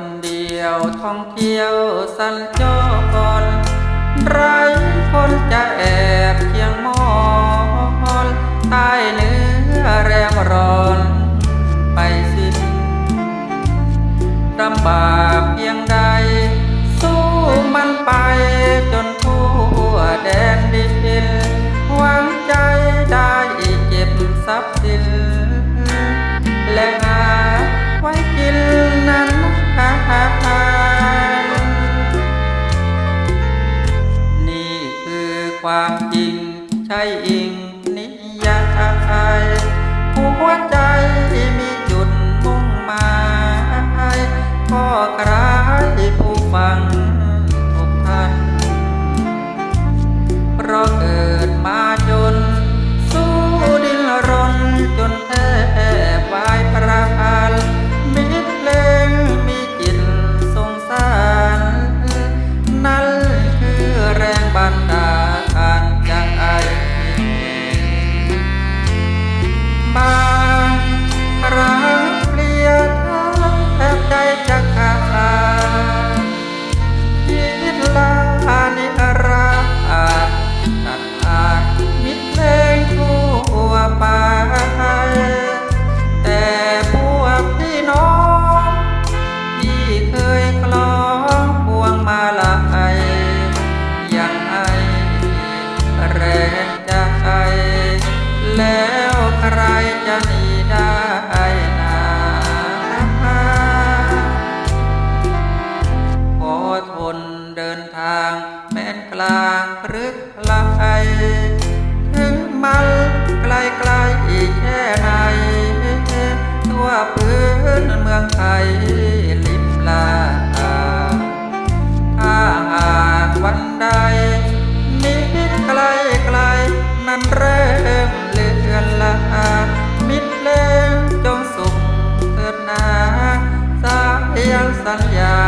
คนเดียวท่องเที่ยวสัญจรไร้คนจะแอบเคียงมอนใต้เนื้อแรมร้อน ไปสิ้นลำบากเพียงใด สู้มันไปจนทั่วแดนดินหวังใจได้เก็บทรัพย์สินและหานานี่คือความจริงใช่อิงนิยายหัวใจ จะหนีได้นาขอทนเดินทางแม้นกลางหรือไกลถึงมันไกลไกลอีแค่ไหนทั่วพื้นเมืองไทย สัญญา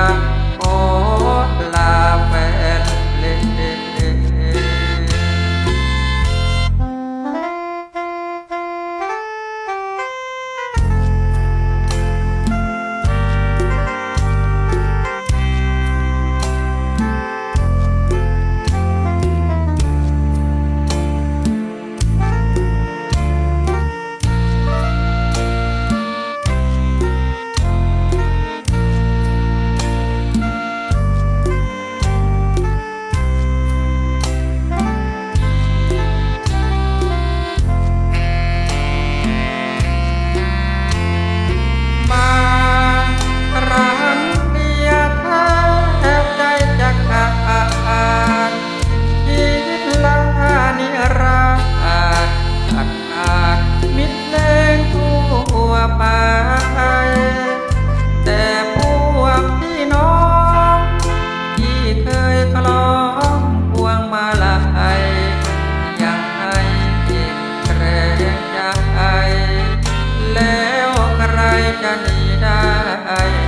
จะหนีได้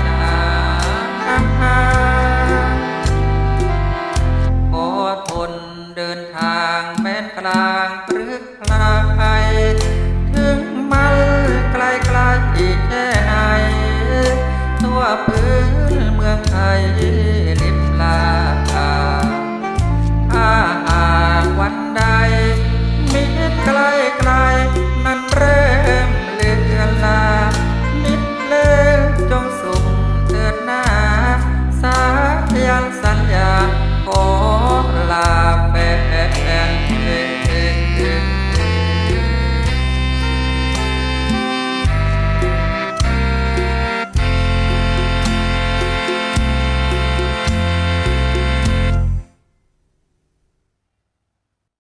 นะขอทนเดินทางแม้นกลางปรือไกลถึงมันไกลไกลอีกแค่ไหนตัวพื้นเมืองไทย